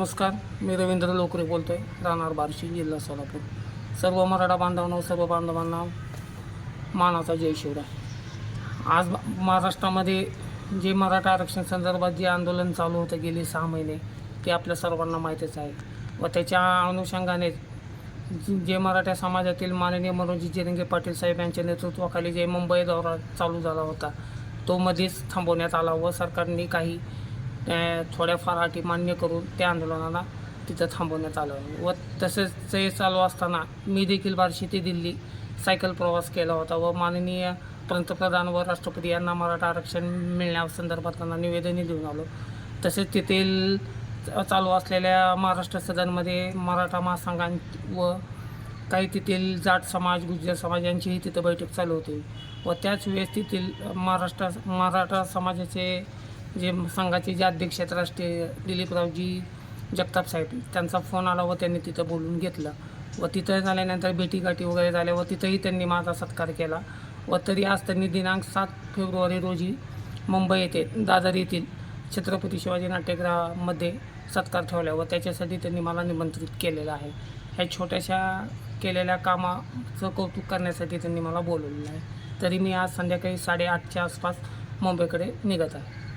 नमस्कार मी रवींद्र लोकरे बोलतो आहे राहणार बार्शी जिल्हा सोलापूर. सर्व मराठा बांधवांना सर्व बांधवांना मानाचा जय शिवराय. आज महाराष्ट्रामध्ये जे मराठा आरक्षण संदर्भात जे आंदोलन चालू होतं गेले सहा महिने ते आपल्या सर्वांना माहीतच आहे. व त्याच्या अनुषंगाने जे मराठा समाजातील माननीय मनोजी जिरंगे पाटील साहेब यांच्या नेतृत्वाखाली जे मुंबई दौरा चालू झाला होता तो मध्येच थांबवण्यात आला व सरकारने काही अ, थोड्याफार अटी मान्य करून त्या आंदोलनाला तिथं थांबवण्यात आलं. व तसेच ते चालू असताना मी देखील बार्शी ते दिल्ली सायकल प्रवास केला होता व माननीय पंतप्रधान व राष्ट्रपती यांना मराठा आरक्षण मिळण्यासंदर्भात त्यांना निवेदनही देऊन आलो. तसेच तेथील चालू असलेल्या महाराष्ट्र सदनमध्ये मराठा महासंघां व काही तेथील जाट समाज गुज्जर समाज यांचीही तिथं बैठक चालू होती. व त्याच वेळेस तेथील महाराष्ट्र मराठा समाजाचे जे संघाचे जे अध्यक्ष आहेत राष्ट्रीय दिलीपरावजी जगताप साहेब त्यांचा फोन आला व त्यांनी तिथं बोलून घेतलं. व तिथं झाल्यानंतर भेटीगाठी वगैरे झाल्या व तिथंही त्यांनी माझा सत्कार केला. व तरी आज त्यांनी दिनांक सात फेब्रुवारी रोजी मुंबई येथे दादर येथील छत्रपती शिवाजी नाट्यगृहामध्ये सत्कार ठेवला व त्याच्यासाठी त्यांनी मला निमंत्रित केलेलं आहे. ह्या छोट्याशा केलेल्या कामाचं कौतुक करण्यासाठी त्यांनी मला बोलवलेलं आहे. तरी मी आज संध्याकाळी साडेआठच्या आसपास मुंबईकडे निघत आहे.